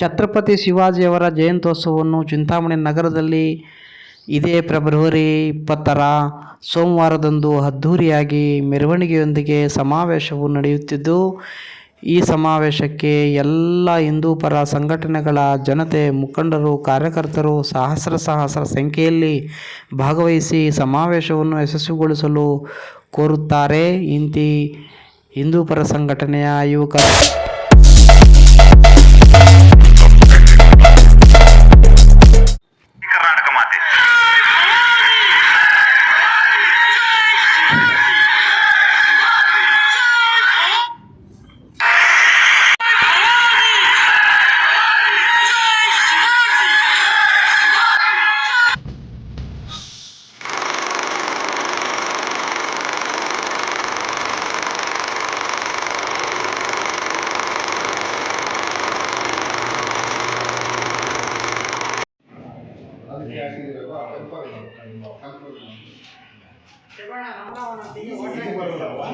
ಛತ್ರಪತಿ ಶಿವಾಜಿಯವರ ಜಯಂತ್ಯೋತ್ಸವವನ್ನು ಚಿಂತಾಮಣಿ ನಗರದಲ್ಲಿ ಇದೇ ಫೆಬ್ರವರಿ ಇಪ್ಪತ್ತರ ಸೋಮವಾರದಂದು ಅದ್ಧೂರಿಯಾಗಿ ಮೆರವಣಿಗೆಯೊಂದಿಗೆ ಸಮಾವೇಶವು ನಡೆಯುತ್ತಿದ್ದು, ಈ ಸಮಾವೇಶಕ್ಕೆ ಎಲ್ಲ ಹಿಂದೂಪರ ಸಂಘಟನೆಗಳ ಜನತೆ, ಮುಖಂಡರು, ಕಾರ್ಯಕರ್ತರು ಸಹಸ್ರ ಸಹಸ್ರ ಸಂಖ್ಯೆಯಲ್ಲಿ ಭಾಗವಹಿಸಿ ಸಮಾವೇಶವನ್ನು ಯಶಸ್ವಿಗೊಳಿಸಲು ಕೋರುತ್ತಾರೆ. ಇಂತಿ ಹಿಂದೂ ಪರ ಸಂಘಟನೆಯ ಯುವಕರು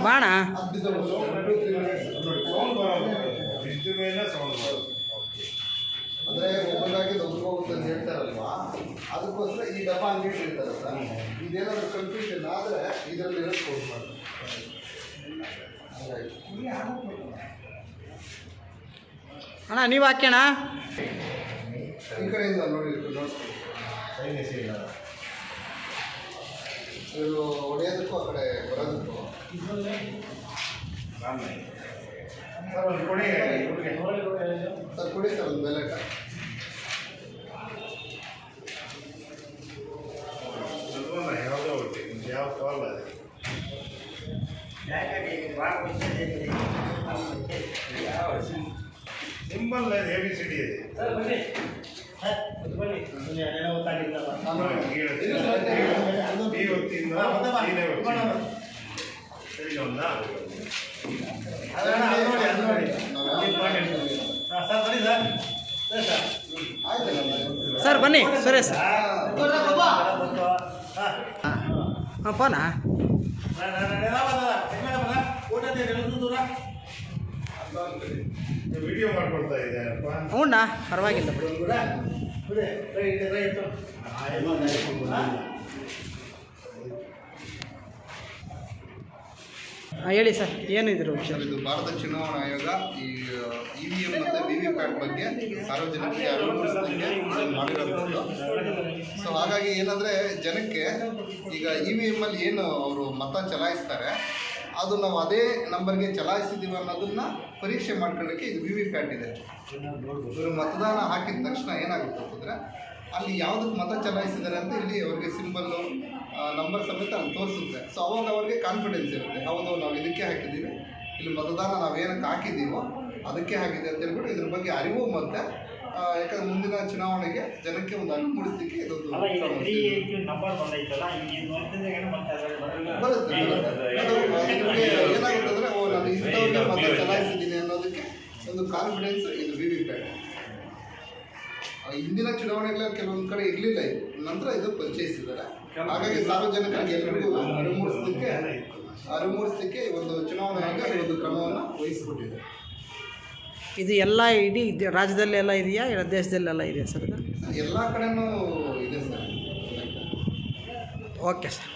ಬಾಣ. ಅಂದ್ರೆ ಒಬ್ಬರಾಗಿ ದೊಡ್ಡ ಅಂತ ಹೇಳ್ತಾರಲ್ವಾ? ಅದಕ್ಕೋಸ್ಕರ ಈ ಡಬ್ಬ ಹಂಗೆ ಇಟ್ಟಿರ್ತಾರೆ ಸರ್. ಇದೇನಾದ್ರು ಕನ್ಫ್ಯೂಷನ್ ಆದ್ರೆ ಇದರಲ್ಲಿ ಇರೋದು ಮಾಡ್ತಾರೆ. ಅಣ್ಣ ನೀವು ಹಾಕ್ಯಣ ಈ ಕಡೆಯಿಂದ ನೋಡಿ ನೋಡ್ತೀವಿ ಇದು ಹೊಡೆಯೋದಕ್ಕೂ ಆ ಕಡೆ ಬರೋದಕ್ಕೂ ಸರ್ ಕೊಡಿ ಸರ್ ಒಂದು ಬೆಲೆ symbol A B C D ಇದೆ ಈ ಹೊತ್ತಿಂದ ನೀನೇ ಹೊತ್ತಿಂದ. ಸರಿ ಒಂದಾ? ಆಯ್ತು ಸರ್ ಬನ್ನಿ ಸುರೇಶ್ ಹಾಂ ಫೋನಾ ವಿಡಿಯೋ ಮಾಡ್ಕೊಳ್ತಾ ಇದ್ದಾರಪ್ಪ ಹ್ಞೂಣ್ಣ ಪರವಾಗಿಲ್ಲ ಬಿಡಿ ಹೇಳಿ ಸರ್, ಏನಿದ್ರು ಇದು ಭಾರತ ಚುನಾವಣಾ ಆಯೋಗ ಈ ಇ ವಿ ಎಂ ಮತ್ತು ವಿ ವಿ ಪ್ಯಾಟ್ ಬಗ್ಗೆ ಸಾರ್ವಜನಿಕರಿಗೆ ಅರಿವುಗೊಳಿಸೋದಕ್ಕೆ ಮಾಡಿರೋದು ಸೊ ಹಾಗಾಗಿ ಏನಂದರೆ ಜನಕ್ಕೆ ಈಗ ಇ ವಿ ಎಮ್ಮಲ್ಲಿ ಏನು ಅವರು ಮತ ಚಲಾಯಿಸ್ತಾರೆ, ಅದು ನಾವು ಅದೇ ನಂಬರ್ಗೆ ಚಲಾಯಿಸಿದ್ದೀವಿ ಅನ್ನೋದನ್ನು ಪರೀಕ್ಷೆ ಮಾಡ್ಕೊಳ್ಳೋಕ್ಕೆ ಇದು ವಿ ವಿ ಪ್ಯಾಟ್ ಇದೆ. ಇವರು ಮತದಾನ ಹಾಕಿದ ತಕ್ಷಣ ಏನಾಗುತ್ತೆ ಅಂತಂದರೆ ಅಲ್ಲಿ ಯಾವುದಕ್ಕೆ ಮತ ಚಲಾಯಿಸಿದ್ದಾರೆ ಅಂತ ಇಲ್ಲಿ ಅವ್ರಿಗೆ ಸಿಂಬಲ್ಲು ನಂಬರ್ ಸಮೇತ ಅಲ್ಲಿ ತೋರಿಸುತ್ತೆ. ಸೊ ಅವಾಗ ಅವ್ರಿಗೆ ಕಾನ್ಫಿಡೆನ್ಸ್ ಇರುತ್ತೆ. ಹೌದು ನಾವು ಇದಕ್ಕೆ ಹಾಕಿದ್ದೀವಿ. ಇಲ್ಲಿ ಮತದಾನ ನಾವೇನಕ್ಕೆ ಹಾಕಿದ್ದೀವೋ ಅದಕ್ಕೆ ಹಾಕಿದೆ ಅಂತ ಹೇಳ್ಬಿಟ್ಟು ಇದ್ರ ಬಗ್ಗೆ ಅರಿವು ಮತ್ತೆ ಯಾಕಂದ್ರೆ ಮುಂದಿನ ಚುನಾವಣೆಗೆ ಜನಕ್ಕೆ ಒಂದು ಅರಿವು ಮೂಡಿಸಲಿಕ್ಕೆ ಇದೊಂದು. ಬರುತ್ತೆ ಏನಾಗುತ್ತೆ ಅಂದರೆ ಓ ನಾನು ಇಂಥವ್ರಿಗೆ ಮತ ಚಲಾಯಿಸಿದ್ದೀನಿ ಅನ್ನೋದಕ್ಕೆ ಒಂದು ಕಾನ್ಫಿಡೆನ್ಸ್ ಇದು ವಿ ವಿ ಪ್ಯಾಟ್ ಹಿಂದಿನ ಚುನಾವಣೆಗಳ ಕೆಲವೊಂದು ಕಡೆ ಇರಲಿಲ್ಲ ಇದು. ನಂತರ ಇದು ಪರಿಚಯಿಸಿದ್ದಾರೆ. ಹಾಗಾಗಿ ಸಾರ್ವಜನಿಕರಿಗೆ ಎಲ್ಲರಿಗೂ ಅರಿವು ಮೂಡಿಸ್ಲಿಕ್ಕೆ ಈ ಒಂದು ಚುನಾವಣೆ ಆಗಿ ಈ ಒಂದು ಕ್ರಮವನ್ನು ವಹಿಸಿಕೊಟ್ಟಿದೆ ಇದು ಎಲ್ಲ ಇಡೀ ರಾಜ್ಯದಲ್ಲಿ ರಾಜ್ಯದಲ್ಲೆಲ್ಲ ಇದೆಯಾ? ಇಲ್ಲ ದೇಶದಲ್ಲೆಲ್ಲ ಇದೆಯಾ ಸರ್ ಇದು? ಎಲ್ಲ ಕಡೆನೂ ಇದೆ ಸರ್. Okay sir.